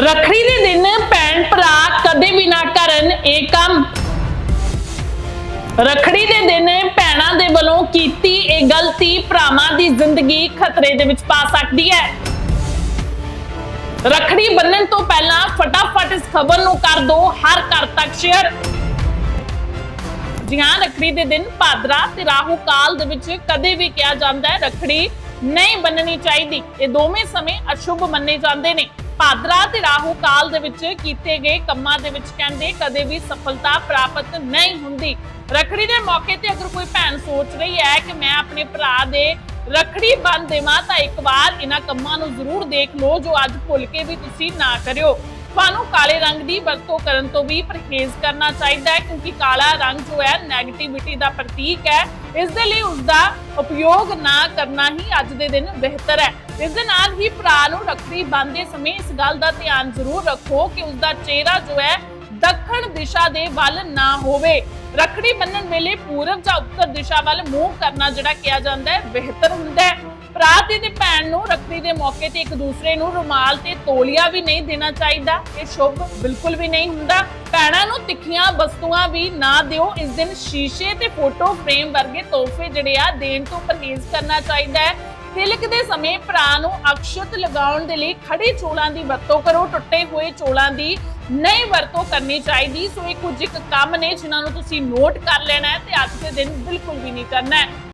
ਰੱਖੜੀ ਦੇ ਦਿਨ ਭੈਣ ਭਰਾ ਕਦੇ ਵੀ ਨਾ ਕਰਨ ਇਹ ਕੰਮ। ਰੱਖੜੀ ਦੇ ਦਿਨ ਭੈਣਾਂ ਦੇ ਵੱਲੋਂ ਕੀਤੀ ਇਹ ਗਲਤੀ ਭਰਾਵਾਂ ਦੀ ਜ਼ਿੰਦਗੀ ਖਤਰੇ ਦੇ ਵਿੱਚ ਪਾ ਸਕਦੀ ਹੈ। ਰੱਖੜੀ ਬੰਨਣ ਤੋਂ ਪਹਿਲਾਂ ਫਟਾਫਟ ਇਸ ਖਬਰ ਨੂੰ ਕਰ ਦਿਓ ਹਰ ਘਰ ਤੱਕ ਸ਼ੇਅਰ। ਜੀ ਹਾਂ, ਰੱਖੜੀ ਦੇ ਦਿਨ ਭਾਦਰਾ ਤੇ ਰਾਹੂ ਕਾਲ ਦੇ ਵਿੱਚ ਕਦੇ ਵੀ ਕਿਹਾ ਜਾਂਦਾ ਹੈ, ਰੱਖੜੀ ਨਹੀਂ ਬੰਨਣੀ ਚਾਹੀਦੀ। ਇਹ ਦੋਵੇਂ ਸਮੇਂ ਅਸ਼ੁਭ ਮੰਨੇ ਜਾਂਦੇ ਨੇ। ਭਾਦਰਾ ਤੇ ਰਾਹੂ ਕਾਲ ਦੇ ਵਿੱਚ ਕੀਤੇ ਗਏ ਕੰਮਾਂ ਦੇ ਵਿੱਚ ਕਹਿੰਦੇ ਕਦੇ ਵੀ ਸਫਲਤਾ ਪ੍ਰਾਪਤ ਨਹੀਂ ਹੁੰਦੀ। ਰੱਖੜੀ ਦੇ ਮੌਕੇ ਤੇ ਅਗਰ ਕੋਈ ਭੈਣ ਸੋਚ ਰਹੀ ਹੈ ਕਿ ਮੈਂ ਆਪਣੇ ਭਰਾ ਦੇ ਰੱਖੜੀ ਬੰਨ ਦੇਵਾਂ ਤਾਂ ਇੱਕ ਵਾਰ ਇਹਨਾਂ ਕੰਮਾਂ ਨੂੰ ਜ਼ਰੂਰ ਦੇਖ ਲਓ, ਜੋ ਅੱਜ ਭੁੱਲ ਕੇ ਵੀ ਤੁਸੀਂ ਨਾ ਕਰਿਓ। ਤੁਹਾਨੂੰ ਕਾਲੇ ਰੰਗ ਦੀ ਵਰਤੋਂ ਕਰਨ ਤੋਂ ਵੀ ਪਰਹੇਜ਼ ਕਰਨਾ ਚਾਹੀਦਾ ਹੈ, ਕਿਉਂਕਿ ਕਾਲਾ ਰੰਗ ਜੋ ਹੈ 네ਗੇਟਿਵਿਟੀ ਦਾ ਪ੍ਰਤੀਕ ਹੈ। ਇਸ ਦੇ ਲਈ ਉਸ ਦਾ ਉਪਯੋਗ ਨਾ ਕਰਨਾ ਹੀ ਅੱਜ ਦੇ ਦਿਨ ਬਿਹਤਰ ਹੈ। ਇਸ ਦੇ ਨਾਲ ਹੀ ਭਰਾ ਨੂੰ ਰੱਖੜੀ ਬੰਨ੍ਹਦੇ ਸਮੇਂ ਇਸ ਗੱਲ ਦਾ ਧਿਆਨ ਜ਼ਰੂਰ ਰੱਖੋ ਕਿ ਉਸ ਦਾ ਚਿਹਰਾ ਜੋ ਹੈ, ਦੱਖਣ ਦਿਸ਼ਾ ਦੇ ਵੱਲ ਨਾ ਹੋਵੇ। ਰੱਖੜੀ ਬੰਨਣ ਵੇਲੇ ਪੂਰਬ ਜਾਂ ਉੱਤਰ ਦਿਸ਼ਾ ਵੱਲ ਮੂੰਹ ਕਰਨਾ ਜਿਹੜਾ ਕਿਹਾ ਜਾਂਦਾ ਹੈ, ਬਿਹਤਰ ਹੁੰਦਾ ਹੈ। ਭਰਾ ਤੇ ਤੇ ਭੈਣ ਨੂੰ ਰੱਖੜੀ ਦੇ ਮੌਕੇ ਤੇ ਇੱਕ ਦੂਸਰੇ ਨੂੰ ਰੁਮਾਲ ਤੇ ਤੋਲੀਆ ਵੀ ਨਹੀਂ ਦੇਣਾ ਚਾਹੀਦਾ। ਇਹ ਸ਼ੁਭ ਬਿਲਕੁਲ ਵੀ ਨਹੀਂ ਹੁੰਦਾ। ਭੈਣਾਂ ਨੂੰ ਤਿੱਖੀਆਂ ਵਸਤੂਆਂ ਵੀ ਨਾ ਦਿਓ। ਇਸ ਦਿਨ ਸ਼ੀਸ਼ੇ ਤੇ ਫੋਟੋ ਫਰੇਮ ਵਰਗੇ ਤੋਹਫੇ ਜਿਹੜੇ ਆ ਦੇਣ ਤੋਂ ਪਰਹੇਜ਼ ਕਰਨਾ ਚਾਹੀਦਾ ਹੈ। ਤਿਲਕ ਦੇ ਸਮੇਂ ਭਰਾ ਨੂੰ ਅਕਸ਼ਤ ਲਗਾਉਣ ਦੇ ਲਈ ਖੜੀ ਚੋਲਾਂ ਦੀ ਵਰਤੋਂ ਕਰੋ। ਟੁੱਟੇ ਹੋਏ ਚੋਲਾਂ ਦੀ ਨਹੀਂ ਵਰਤੋਂ ਕਰਨੀ ਚਾਹੀਦੀ। ਸੋ ਇਹ ਕੁਝ ਇੱਕ ਕੰਮ ਨੇ ਜਿਨ੍ਹਾਂ ਨੂੰ ਤੁਸੀਂ ਨੋਟ ਕਰ ਲੈਣਾ ਹੈ ਤੇ ਅੱਜ ਦੇ ਦਿਨ ਬਿਲਕੁਲ ਵੀ ਨਹੀਂ ਕਰਨਾ ਹੈ।